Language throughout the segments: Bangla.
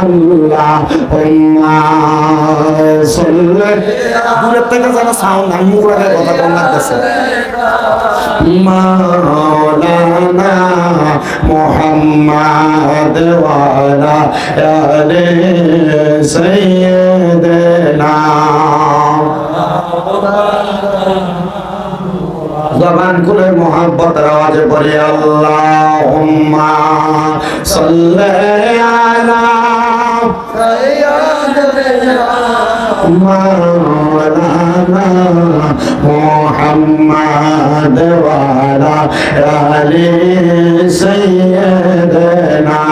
আল্লাহুম্মা সাল্লি দূরের থেকে যেন সাউন্ড আমি মুখ লাগায় কথা কম লাগতেছে। মাওলানা মুহাম্মদ ওয়ালা আলে সাইয়্যিদিনা জবান খুলে মোহাব্বতের আওয়াজে বলি আল্লাহুম্মা সাল্লি আলা مولانا محمد وعلى آل سيدنا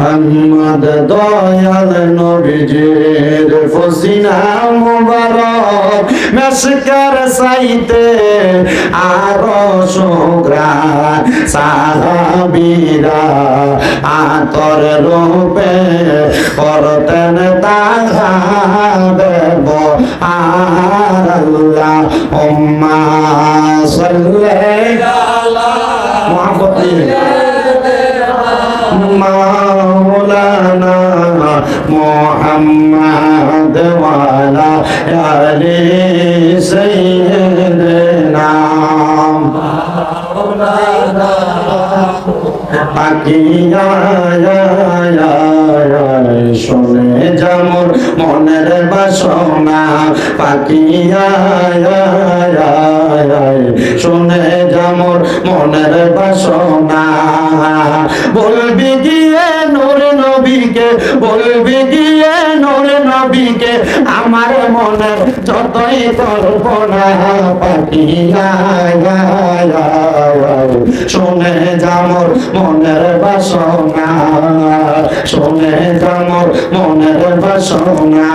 মোহাম্মদ দয়াল নবীজির ফসিনা মুবারক মেশকার সাইতে আরো সুগ্রা সাহাবীরা আতর রূপে করতেন তাহা দেব আর আল্লাহ উম্মা সাল্লাল্লাহু مولانا محمد وعلى آل سيدنا পাখিয়া শোনে যেমন মনের বাসনা পাখিয়া শোনে যেমন মনের বাসনা বলবি গিয়ে নূর নবীকে বলবি গিয়ে নূর নবীকে মনের যতই কল্পনা পাখিয়া শুনে যামর মনের বাসনা, শুনে যামর মনের বাসনা।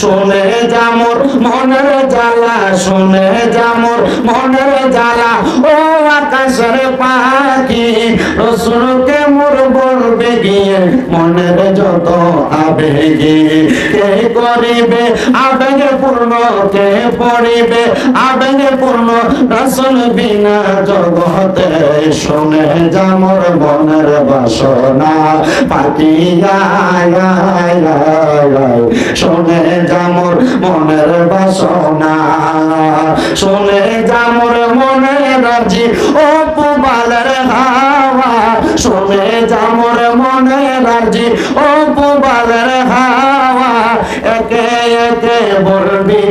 শুনে যামর মনের জ্বালা, শুনে যামর মনের জ্বালা। ও আকাশের পাখি গিয়ে মনের যত আবেগে কে করিবে, আবেগে পূর্ণ কে পড়িবে, আবেগে পূর্ণ রসুল বিনা জগতে শুনে যামর মনের বাসনা। পাতিয়া শুনে যামর মনের বাসনা। শুনে যামর মনের রাজি, ও পুবালের হাওয়া। শুনে যামর রাজি ও পুবালের হাওয়া, একে একে বলবি,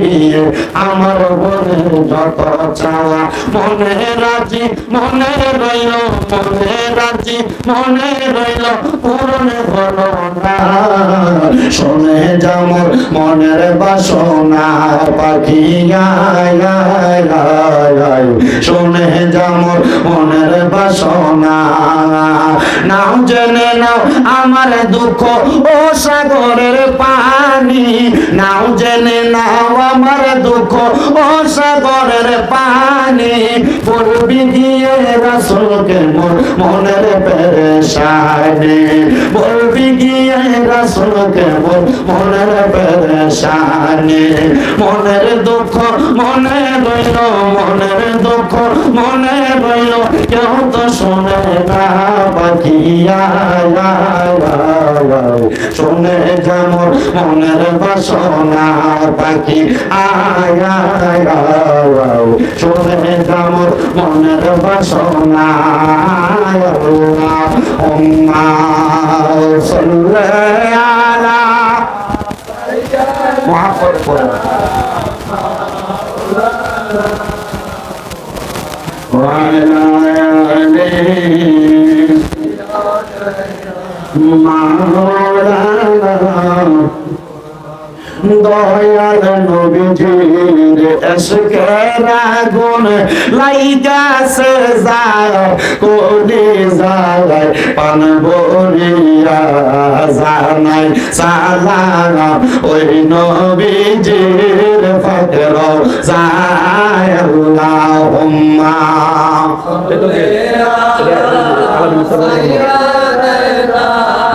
আমার মনে যত চাওয়া। মনে রাজি, মনে রইল, মনে রাজি, মনে রইল, পূরণ হলো না। শুনে যামর মনের বাসনা, পাখি শুনে যামর মনের বাসনা নাও জেনে নাও আমার দুঃখ ও সাগরের পানি। নাও, জেনে নাও আমার দুঃখ ও সাগরের পানি। বলবি গিয়ে রাসুলকে মোর মনের পেরেশানি। বলবি গিয়ে রাসুলকে মোর মনের পেরেশানি। মনের দুঃখ মনে রইল, মনের দুঃখ মনে রইল, কেউ তো শোনে না। বাকিয়া শুনে যেমন মনের বাসনা পাখি আয় শুনে যেমন মনের বাসনা উম্মা সাল্লে আলা মহাপত করে وعلى آله مولانا দয়াল নবীজির এসকের আগুন লাইগাছে যায় কোনে যায় পান বরিয়া জানাই সালাম। ওই নবীজির ফকর যায় আল্লাহুম্মা। আলাইহি ওয়া সাল্লাম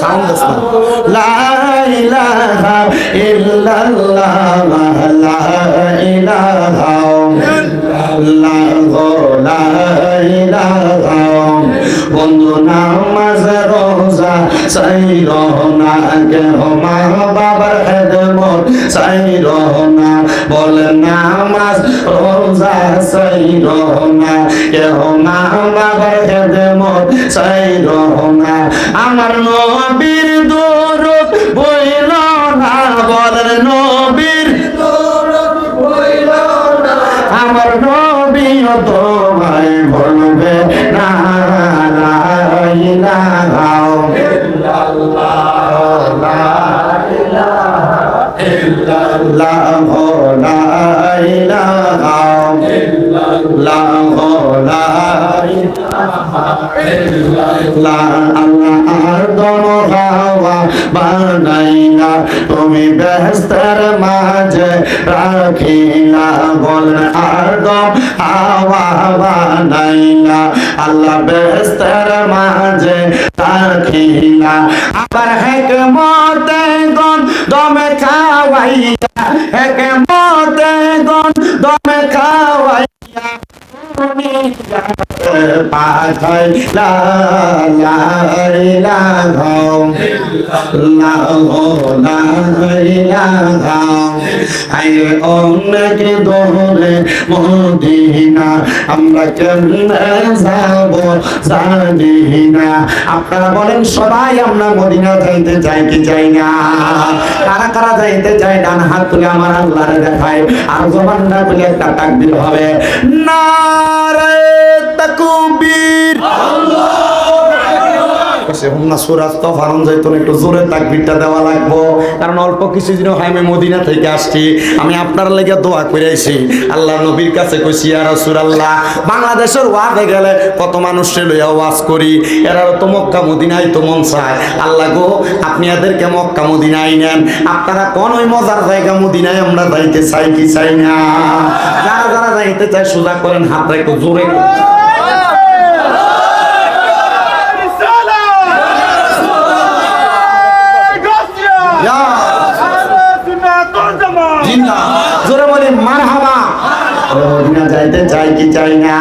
সাউন্ড আছে লা ইলাহা ইল্লাল্লাহ, লা ইলাহা লা ইলাহা বন্ধু, নামাজ, রোজা, সাইর না কেহ মা বাবার খেদমত। সাইর না বল নামাজ সাইর না কেহ মা বাবার খেদমত সাইর না আমার নবীর দরুদ বইল না। বল নবীর আমার নবী তোমায় বলবে। লা আল্লাহ আর দম হাওয়া বানাইলা। তুমি বেহস্তের মাঝে রাখিলা বল আর দম হাওয়া বানাইলা। আল্লাহ বেহস্তের মাঝে রাখিলা। আবার হেকমতে গন দমে খাওয়াইয়া, হেকমতে গন দমে খাওয়াইয়া। আমরা যাব জানি না আপনারা বলেন সবাই আমরা মদিনা যাইতে চাই কি চাই না কারা কারা যাইতে চাই ডান হাত তুলে আমার আল্লাহরে দেখায় আর জবান না বলে একটা তাকবীর হবে নারে তাকবীর। সে হুন্না সুরাজ তো ফারন যাইতো একটু জোরে তাকবিরটা দেওয়া লাগবো। কারণ অল্প কিছু দিন হয়, আমি মদিনা থেকে আসছি। আমি আপনার লেগে দোয়া করে আইছি। আল্লাহ নবীর কাছে কইছি আর আল্লাহ বাংলাদেশের ওয়াজে গেলে কত মানুষের লইয়া ওয়াজ করি। এরা তো মক্কা মদিনাই তো মন চায়। আল্লাহ গো, আপনি এদেরকে মক্কা মদিনাই নেন। আপনারা কোন ওই মজার জায়গা মদিনায় আমরা যাইতে চাই কি চাই না? যারা যারা যাইতে চায়, সোজা করেন হাতটা একটু জোরে ইয়া জিন্দা জোরে বলি মারহাবা মদিনা যাইতে চাই কি চাই না?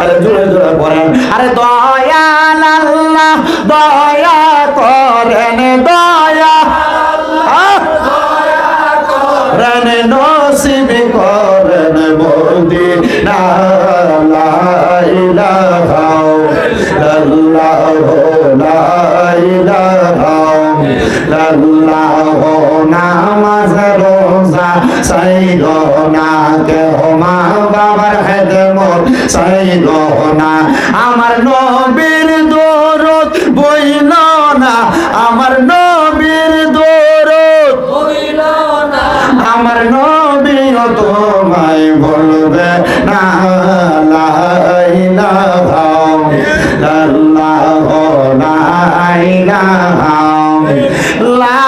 আরে জোরে জোরে বলেন। আরে দয়াল আল্লাহ, দয়া করেন দয়া! করেন, নসিব করেন মদিনা লা ইলাহা ইল্লাল্লাহ, লা ইলাহা ইল্লাল্লাহ, নামাজ সাইল না কেহ মা বাবার না আমার নবীর দরদ বইল না। আমার নবীর দরদ আমার নবীও তোমায় বলবে না লা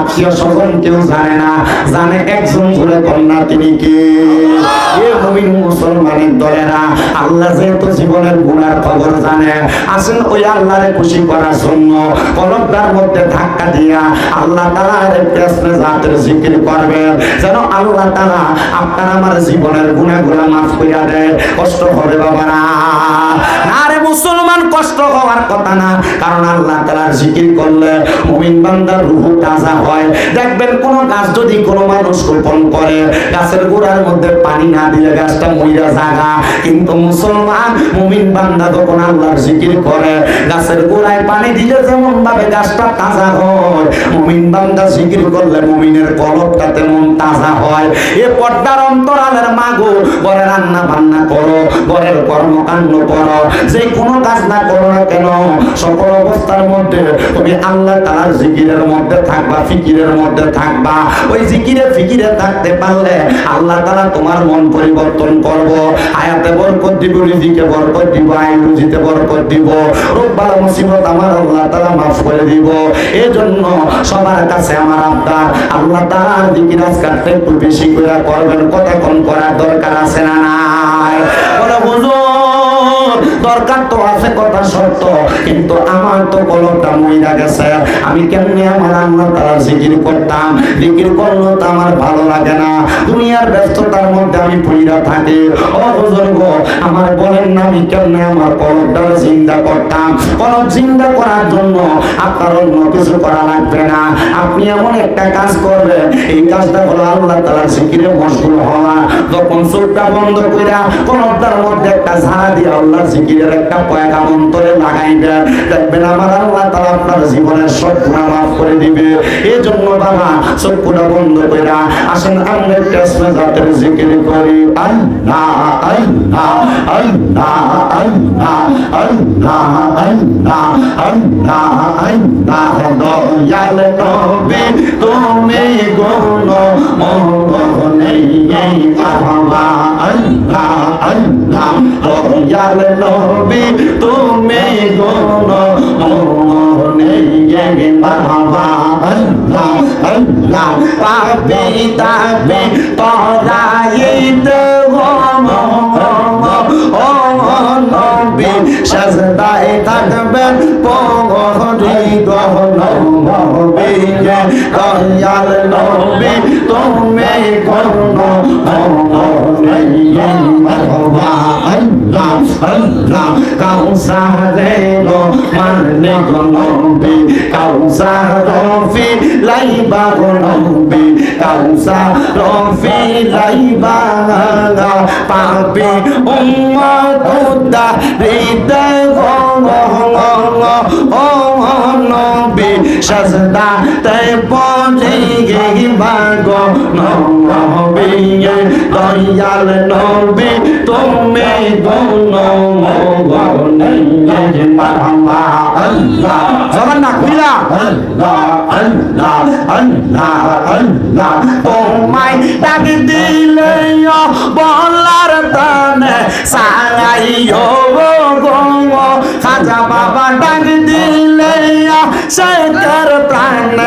আত্মীয় স্বজন কেউ জানে না, জানে একজন ধরে কন্যা তিনি কে? মুসলমানের দলেরা, আল্লাহ যেহেতু জীবনের গুণার খবর জানে, আসেন ওই আল্লাহরে খুশি করার জন্য কলকটার মধ্যে ধাক্কা দিয়া আল্লাহ তালা প্রশ্নে জাতের জিকির করবেন, যেন আল্লাহ তালা আপনার আমার জীবনের গুণাগুলা মাফ করিয়া দেয়। কষ্ট হবে বাবা বাবারা। না রে মুসলমান, কষ্ট হওয়ার কথা না, কারণ আল্লাহ তালার জিকির করলে মুমিন বান্দার রুহ তাজা হয়। দেখবেন কোন গাছ যদি কোনো মানুষ রোপণ করে, গাছের গোড়ার মধ্যে পানি না দিলে গাছটা মইরা জাগা কিন্তু মুসলমান, মুমিন বান্দা যখন আল্লাহর জিকির করে, গাছের গোড়ায় পানি দিলে যেমন ভাবে গাছটা তাজা হয়, মুমিন বান্দা জিকির করলে মুমিনের কলবটা তেমন তাজা হয়। এ পর্দার অন্তরালের মাগো, ঘরে রান্না বান্না করো, ঘরের কর্মকাণ্ড করো, যে কোনো কাজ না করো না কেন, সকল অবস্থার মধ্যে তুমি আল্লাহ তালার জিকিরের মধ্যে থাকবা ফিকিরের মধ্যে থাকবা। ওই জিকিরে ফিকিরে থাকতে পারলে আল্লাহ তালা তোমার মন পরিবর্তন করব। আয়াতে বরকত দিব, রিজিকে বরকত দিব আয় রুজিতে বরকত দিব। রোববার মুসিবত আমার আল্লাহ তালা মাফ করে দিব। এই জন্য সবার কাছে আমার আবদার, আল্লাহ তালার জিকির আজকালটা একটু বেশি করে করবেন। কম করার দরকার আছে না নাই? বলে, হুজুর দরকার তো আছে কথা সত্য কিন্তু আমার তো কলমটা মইরা গেছে। আমি কেমনে আমার আল্লাহ তাআলা জিকির করতাম? জিকির করলে তো আমার ভালো লাগে না। দুনিয়ার ব্যস্ততার মধ্যে আমি পইরা থাকি। ও হুজুর গো আমার বলেন না আমি কেমনে আমার কলমটা জিন্দা করতাম? কলম জিন্দা করার জন্য আপনার অন্য কিছু করা লাগবে না। আপনি এমন একটা কাজ করবেন। এই কাজটা হলো আল্লাহ তাআলার জিকিরে মশগুল হওয়া। যখন চোখটা বন্ধ কইরা কলমটার মধ্যে একটা ঝাড়া দিয়ে আল্লাহর জিকিরের একটা পয়গাম অন্তরে লাগাইবেন দেখবেন আমার আল্লাহ তাআলা আপনার জীবনের সব গুনাহ মাফ করে দিবে এই জন্য বাবা চোখটা বন্ধ কইরা আসেন আমরা একটা জাতের জিকির করি আল্লাহ আল্লাহ আল্লাহ আল্লাহ আল্লাহ আল্লাহ আল্লাহ আল্লাহ দয়াল নবী তুমি গুণ মোহনে বাবা আল্লাহ আল্লাহ দয়াল নবী তুমি গুণ মোহনে বাবা আল্লাহ আল্লাহ পাপি তাপি তরাইতে ও নবী সাজদায় থাকবেন পগরি গহনবী দয়াল নবী তুমি হল্লা কাউসারে মরনে গনবি কাউসার রফি, লাইবা গনবি। কাউসার রফি, লাইবা পাপি উম্মা দুদা রিদা গন ও নবি সাজদা তে পড়ে গে বাগো নবি দয়াল নবী, তুমি গুণ মগনে মামা। আল্লাহ জবান না খুইলা আল্লাহ আল্লাহ আল্লাহ আল্লাহ তোমায় ডাক দিলে বলার তানে সারাইও গো খাজা বাবা ডাক দিলে শেখর প্রাণ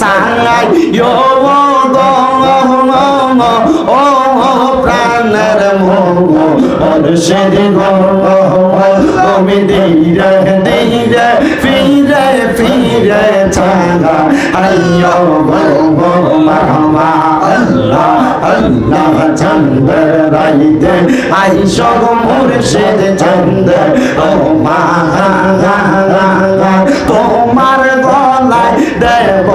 সারাইও গো। ও প্রাণের অর্ষের তুমি ধীরে ধীরে ফিরে ফিরে ছাগা আইয়ো গো মামা আল্লাহ আল্লাহ চন্দ রাইতে আই সব মুর্শিদ চন্দ ও মা তোমার গলায় দেব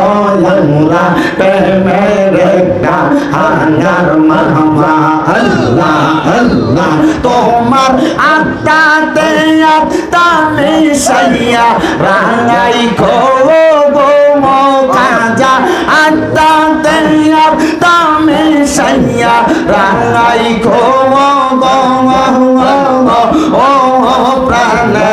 আমরা প্রেমের একটা হাঙ্গার মামা, আল্লাহ আল্লাহ, তোমার আত্মাতে আত্মালে সাইয়া রাঙাই খোব কাজা আত্মাতে আত্মালে সাইয়া রাঙাই খোব ও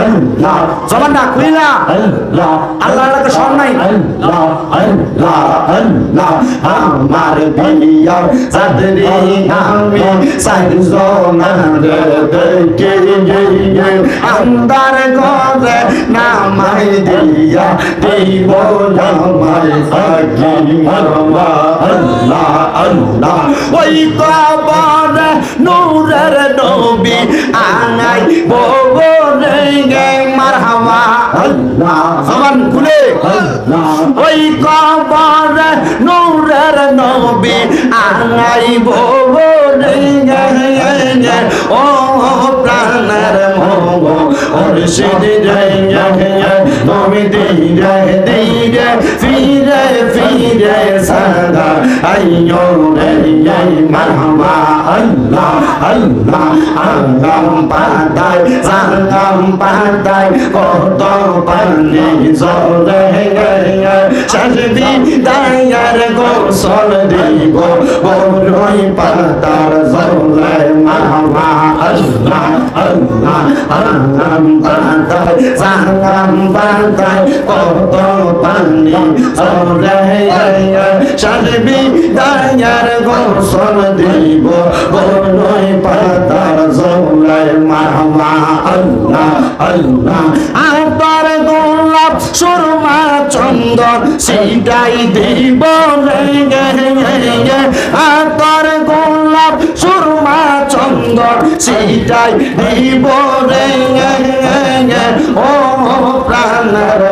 আল্লাহ। জবান না। আল্লাহ। আল্লাহ স্মরণ নাই। আমার বিয়ার সাদরি আমি সাইজোনা দেখে গিয়ে আন্দার ঘরে নামাই দিয়া দেব নামাই সাকি মারমা। আল্লাহ আল্লাহ। ওই কবর নূরের নবী আনাই বগরে গে মারহাবা। আল্লাহ জবান খুলে। ওই কবর নূরের নবী আনাইব ও প্রাণের মোহ মুর্শিদ রে গে তুমি ধীরে ধীরে ফিরে ফিরে সদা আইয়ো রে মারহাবা আল্লাহ আল্লাহ আল্লাহ পাতায় সালাম পাতায় কত পানি জলে সাজবি দায়ার গোসল দিব বড়ই পাতার আল্লাহ পাতায় সালাম পাতায় কত পানি জলে সাজবি দায়ার গোসল দিব বড়ই পাতার জলে মামা আল্লাহ আল্লাহ আতর গোলাপ সুরমা চন্দন সেটাই দেব রে। গোলাপ সুরমা চন্দন সেটাই দেব রে। ও প্রাণের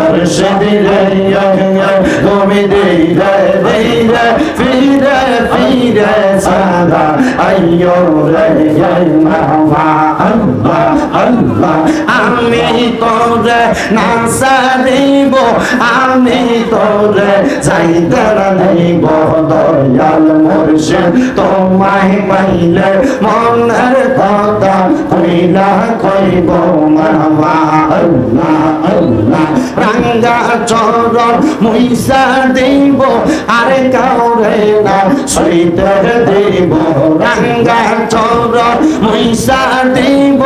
অর্ষে দিলে তুমি ধীরে ধীরে ফিরে ফিরে সাদা। আইয়ো রে আল্লাহ আল্লাহ। আমি তোরে নাসা দিব, আমি তোরে যাইতে দিব দয়াল মুর্শিদ, তোমায় পাইলে মনের কথা কইলা কইব মামা, আল্লাহ আল্লাহ। রাঙ্গা চরণ মুইসা দিব, আরে কাউরে না সইতে দিব। রাঙ্গা চরণ মুইসা দিব,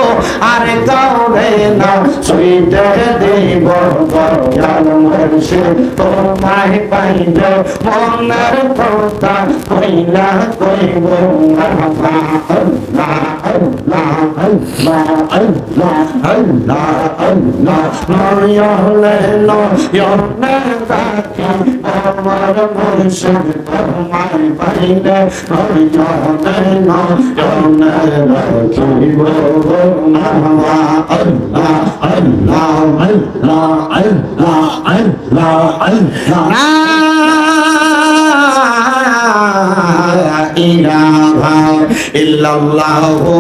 আরে কাউরে না সইতে দিব। দয়াল মুর্শিদ তোমায় পাইলে মনের কথা কইলা কইব মামা। নয়নে রাখি আমার মুর্শিদ তোমায় পাইলে নয়নে নয়নে রাখিব আল্লাহ আল্লাহ আল্লাহ আল্লাহ আল্লাহ আল্লাহ ইলাহা ইল্লাল্লাহু